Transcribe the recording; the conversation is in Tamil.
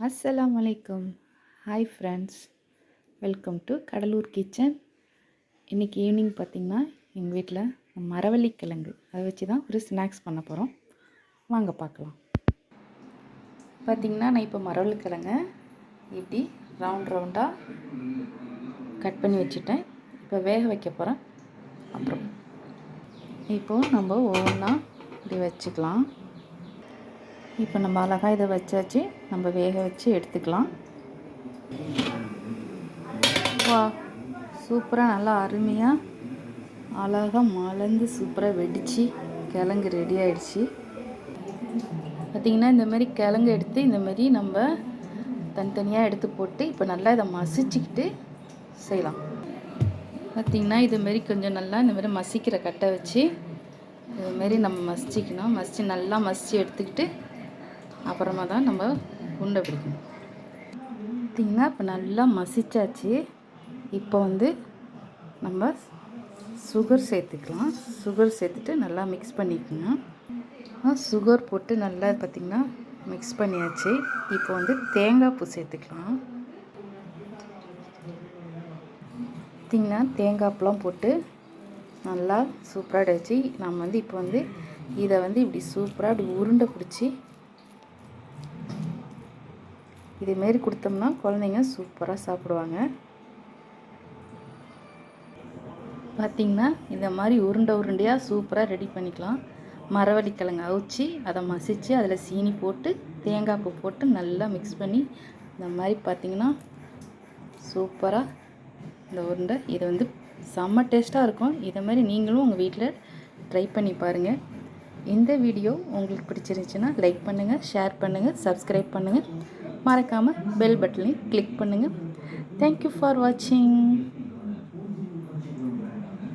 அஸ்ஸலாம் வலைக்கம் hi friends welcome to Cuddalore kitchen இன்றைக்கி ஈவினிங் பார்த்திங்கன்னா எங்கள் வீட்டில் மரவள்ளி கிழங்கு அதை வச்சு தான் ஒரு ஸ்நாக்ஸ் பண்ண போகிறோம் வாங்க பார்க்கலாம் பார்த்திங்கன்னா நான் இப்போ மரவள்ளி கிழங்க இப்படி ரவுண்ட் ரவுண்டாக கட் பண்ணி வச்சுட்டேன். இப்போ வேக வைக்க போகிறேன் அப்புறம் இப்போது நம்ம ஒவ்வொன்றா இப்படி வச்சுக்கலாம். இப்போ நம்ம அழகாக இதை வச்சாச்சு. நம்ம வேக வச்சு எடுத்துக்கலாம். வா சூப்பராக நல்லா அருமையாக அழகாக மலர்ந்து சூப்பராக வெடித்து கிழங்கு ரெடி ஆயிடுச்சு. பார்த்திங்கன்னா இந்தமாரி கிழங்கு எடுத்து இந்தமாரி நம்ம தனித்தனியாக எடுத்து போட்டு இப்போ நல்லா இதை மசிச்சுக்கிட்டு செய்யலாம். பார்த்திங்கன்னா இதுமாரி கொஞ்சம் நல்லா இந்தமாரி மசிக்கிற கட்டை வச்சு இதுமாரி நம்ம மசிச்சிக்கணும். மசித்து நல்லா மசித்து எடுத்துக்கிட்டு அப்புறமா தான் நம்ம உருண்டை பிடிக்கணும். பார்த்திங்கன்னா இப்போ நல்லா மசிச்சாச்சு. இப்போ வந்து நம்ம சுகர் சேர்த்துக்கலாம். சுகர் சேர்த்துட்டு நல்லா மிக்ஸ் பண்ணிக்கணும். சுகர் போட்டு நல்லா பார்த்திங்கன்னா மிக்ஸ் பண்ணியாச்சு. இப்போ வந்து தேங்காய் பூ சேர்த்துக்கலாம். பார்த்திங்கன்னா தேங்காய் பூலாம் போட்டு நல்லா சூப்பராக வச்சு நம்ம வந்து இப்போ வந்து இதை வந்து இப்படி சூப்பராக இப்படி உருண்டை பிடிச்சி இதேமாரி கொடுத்தோம்னா குழந்தைங்க சூப்பராக சாப்பிடுவாங்க. பார்த்திங்கன்னா இந்த மாதிரி உருண்டை உருண்டையாக சூப்பராக ரெடி பண்ணிக்கலாம். மரவள்ளிக்கிழங்கு அவிச்சி அவிச்சு அதை மசித்து அதில் சீனி போட்டு தேங்காய் பூ போட்டு நல்லா மிக்ஸ் பண்ணி இந்த மாதிரி பார்த்திங்கன்னா சூப்பராக இந்த உருண்டை இது வந்து செம்ம டேஸ்ட்டாக இருக்கும். இதை மாதிரி நீங்களும் உங்கள் வீட்டில் ட்ரை பண்ணி பாருங்கள் இந்த வீடியோ உங்களுக்கு பிடிச்சிருந்துச்சுன்னா லைக் பண்ணுங்கள் ஷேர் பண்ணுங்கள் சப்ஸ்கிரைப் பண்ணுங்கள் மறக்காமல் பெல் பட்டனையும் கிளிக் பண்ணுங்கள் தேங்க்யூ ஃபார் வாட்சிங்